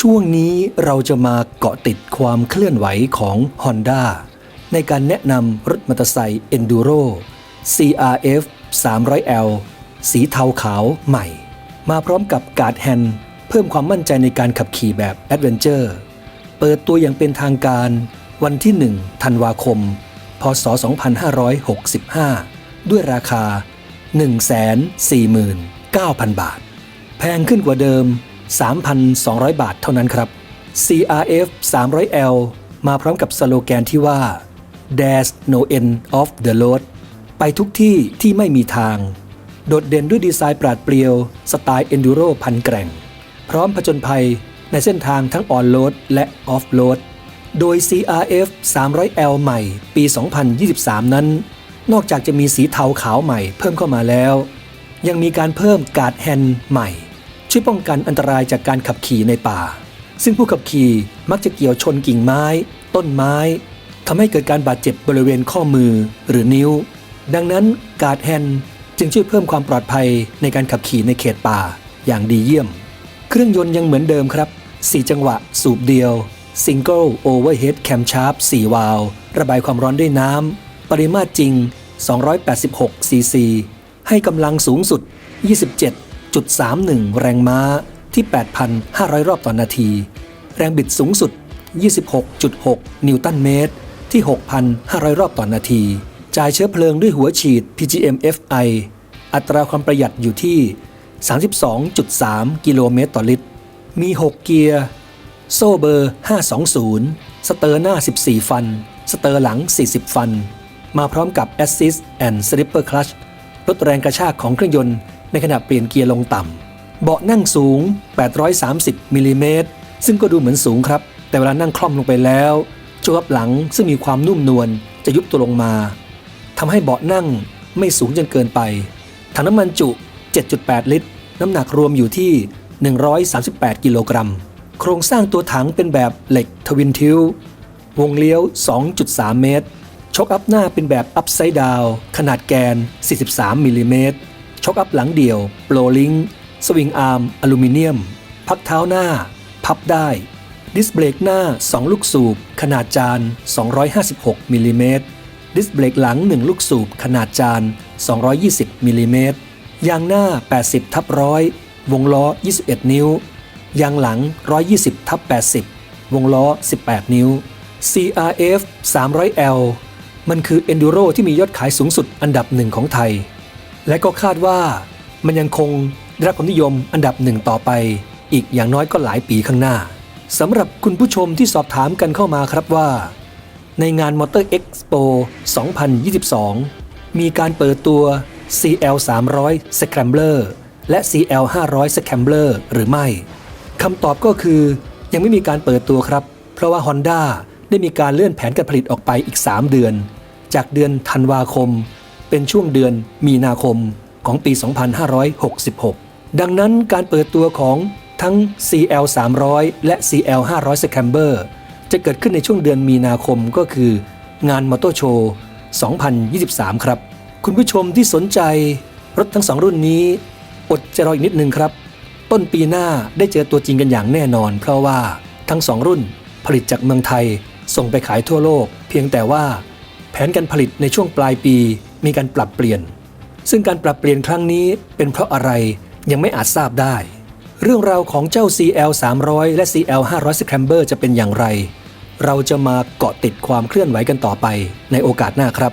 ช่วงนี้เราจะมาเกาะติดความเคลื่อนไหวของ Honda ในการแนะนำรถมอเตอร์ไซค์ Enduro CRF 300L สีเทาขาวใหม่ มาพร้อมกับการ์ดแฮนด์เพิ่มความมั่นใจในการขับขี่แบบแอดเวนเจอร์ เปิดตัวอย่างเป็นทางการวันที่ 1 ธันวาคม พศ 2565 ด้วยราคา 149,000 บาท แพงขึ้นกว่าเดิม 3,200 บาทเท่านั้นครับ CRF 300L มาพร้อมกับสโลแกนที่ว่า There's no end of the road ไปทุกที่ที่ไม่มีทาง โดดเด่นด้วยดีไซน์ปราดเปรียว สไตล์ Enduro พันแกร่ง พร้อมผจญภัยในเส้นทางทั้งออนโรดและออฟโรดโดย CRF 300L ใหม่ปี 2023 นั้น นอกจากจะมีสีเทาขาวใหม่เพิ่มเข้ามาแล้ว ยังมีการเพิ่มการ์ดแฮนด์ใหม่ ช่วยป้องกันอันตรายจากการขับขี่ในป่า ซึ่งผู้ขับขี่มักจะเกี่ยวชนกิ่งไม้ ต้นไม้ทำให้เกิดการบาดเจ็บบริเวณข้อมือหรือนิ้ว ดังนั้นการ์ดแฮนจึงช่วยเพิ่มความปลอดภัยในการขับขี่ในเขตป่าอย่างดีเยี่ยม เครื่องยนต์ยังเหมือนเดิมครับ 4 จังหวะ สูบเดียว Single Overhead Camshaft 4 วาล์วระบายความร้อนด้วยน้ำ ปริมาตรจริง 286 ซีซี ให้กำลังสูงสุด 27.31 แรงม้าที่ 8,500 รอบต่อนนาที แรงบิดสูงสุด 26.6 นิวตันเมตร ที่ 6,500 รอบต่อนนาที จ่ายเชื้อเพลิงด้วยหัวฉีด PGM FI อัตราความประหยัดอยู่ที่ 32.3 กิโลเมตรต่อลิตร มี 6 เกียร์ โซ่เบอร์ 520 สเตอร์หน้า 14 ฟัน สเตอร์หลัง 40 ฟัน มาพร้อมกับ Assist and Slipper Clutch ลดแรงกระชากของเครื่องยนต์ ในขณะเปลี่ยนเกียร์ลงต่ำเบาะนั่งสูง 830มิลลิเมตรซึ่งก็ดูเหมือนสูงครับ แต่เวลานั่งคล่อมลงไปแล้วโจับหลังซึ่งมีความนุ่มนวลจะยุบตัวลงมาทำให้เบาะนั่งไม่สูงจนเกินไป ถังน้ำมันจุ 7.8 ลิตร น้ำหนักรวมอยู่ที่ 138 กิโลกรัม โครงสร้างตัวถังเป็นแบบเหล็กทวินทิววงเลี้ยว 2.3 เมตร ช็อคอัพหน้าเป็นแบบอัพไซด์ดาวขนาดแกน 43มิลลิเมตร ช็อคอัพหลังเดี่ยวโปรลิงสวิงอาร์มอลูมิเนียม พักเท้าหน้า พับได้ ดิสเบรกหน้า 2 ลูกสูบ ขนาดจาน 256มิลลิเมตรดิสเบรกหลัง 1 ลูกสูบ ขนาดจาน 220มิลลิเมตรยางหน้า 80ทับร้อยวงล้อ 21 นิ้ว ยางหลัง 120ทับ80 วงล้อ 18 นิ้ว CRF 300L มันคือ Enduro ที่มียอดขายสูงสุดอันดับหนึ่งของไทย และก็คาดว่ามันยังคงได้รับความนิยมอันดับหนึ่งต่อไป อีกอย่างน้อยก็หลายปีข้างหน้าสำหรับคุณผู้ชมที่สอบถามกันเข้ามาครับว่า ในงาน Motor Expo 2022 มีการเปิดตัว CL 300 Scrambler และ CL 500 Scrambler หรือไม่คำตอบก็คือยังไม่มีการเปิดตัวครับ เพราะว่า Honda ได้มีการเลื่อนแผนการผลิตออกไปอีก 3 เดือน จากเดือนธันวาคม เป็นช่วงเดือนมีนาคมของปี 2566 ดังนั้นการเปิดตัวของทั้ง CL 300และ CL 500 Scrambler จะเกิดขึ้นในช่วงเดือนมีนาคมก็คือ งานมอเตอร์โชว์ 2023 ครับ คุณผู้ชมที่สนใจรถทั้งสองรุ่นนี้ อดใจรออีกนิดนึงครับ ต้นปีหน้าได้เจอตัวจริงกันอย่างแน่นอน เพราะว่าทั้งสองรุ่นผลิตจากเมืองไทย ส่งไปขายทั่วโลก เพียงแต่ว่า แผนการผลิตในช่วงปลายปี มีการปรับเปลี่ยน ซึ่งการปรับเปลี่ยนครั้งนี้เป็นเพราะอะไรยังไม่อาจทราบได้ เรื่องราวของเจ้า CL 300และ CL 500 Scrambler จะเป็นอย่างไร เราจะมาเกาะติดความเคลื่อนไหวกันต่อไปในโอกาสหน้าครับ